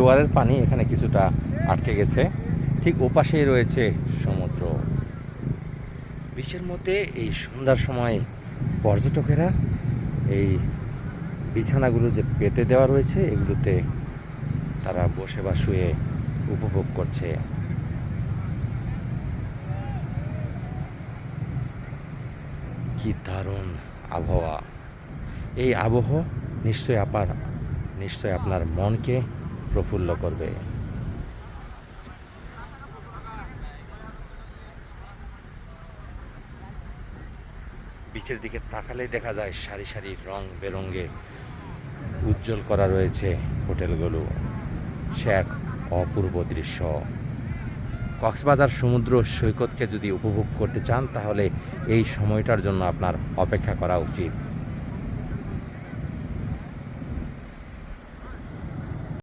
জোয়ারের পানি এখানে কিছুটা আটকে গেছে। ঠিক ওপাশেই রয়েছে সমুদ্র। বিশ্বের মধ্যে এই সন্ধ্যার সময় পর্যটকেরা এই বিছানাগুলো যে পেতে দেওয়া রয়েছে, এগুলোতে তারা বসে বা শুয়ে উপভোগ করছে। কি দারুণ আবহাওয়া। এই আবহ নিশ্চয় আপনার নিশ্চয় আপনার মনকে প্রফুল্ল করবে। বিচের দিকে তাকালেই দেখা যায় সারি সারি রং বেরঙ্গে উজ্জ্বল করা রয়েছে হোটেলগুলো। সে এক অপূর্ব দৃশ্য। কক্সবাজার সমুদ্র সৈকতকে যদি উপভোগ করতে চান, তাহলে এই সময়টার জন্য আপনার অপেক্ষা করা উচিত।